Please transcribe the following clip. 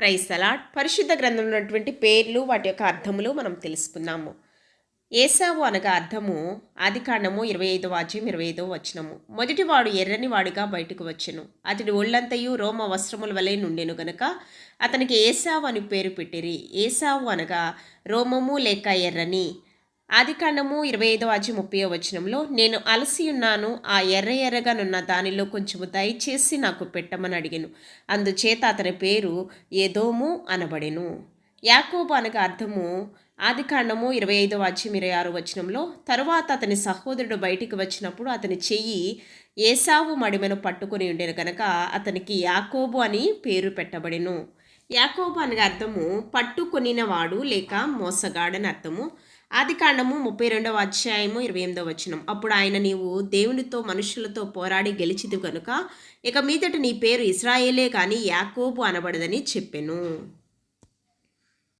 Price allot పరిశుద్ధ గ్రంథంలో ఉన్నటువంటి పేర్లు వాటి యొక్క అర్థములు మనం తెలుసుకున్నాము ఏసావు అనగా అర్థము ఆది కాండము ఇరవై ఐదవ వాద్యం ఇరవై ఐదవ వచనము. మొదటివాడు ఎర్రని వాడిగా బయటకు వచ్చెను. అతడి ఒళ్ళంతయు రోమ వస్త్రముల వలె నుండెను గనుక అతనికి ఏసావు అని పేరు పెట్టిరి. ఏసావు అనగా రోమము లేక ఎర్రని. ఆదికాండము ఇరవై ఐదవ అధ్యాయం ముప్పై వచనంలో నేను అలసి ఉన్నాను ఆ ఎర్ర ఎర్రగానున్న దానిలో కొంచెము దయచేసి నాకు పెట్టమని అడిగాను. అందుచేత అతని పేరు ఏదోము అనబడెను. యాకోబు అనగా అర్థము ఆదికాండము ఇరవై ఐదో అధ్యాయం ఇరవై ఆరు వచనంలో తరువాత అతని సహోదరుడు బయటికి వచ్చినప్పుడు అతని చెయ్యి ఏసావు మడిమెను పట్టుకొని ఉండేను కనుక అతనికి యాకోబు అని పేరు పెట్టబడెను. యాకోబు అనగా అర్థము పట్టుకొనినవాడు లేక మోసగాడని అర్థము. ఆది కాండము ముప్పై రెండవ అధ్యాయము ఇరవై ఎనిమిదవ వచనం. అప్పుడు ఆయన నీవు దేవునితో మనుషులతో పోరాడి గెలిచిదు కనుక ఇక మీదట నీ పేరు ఇస్రాయేలే కానీ యాకోబు అనబడదని చెప్పెను.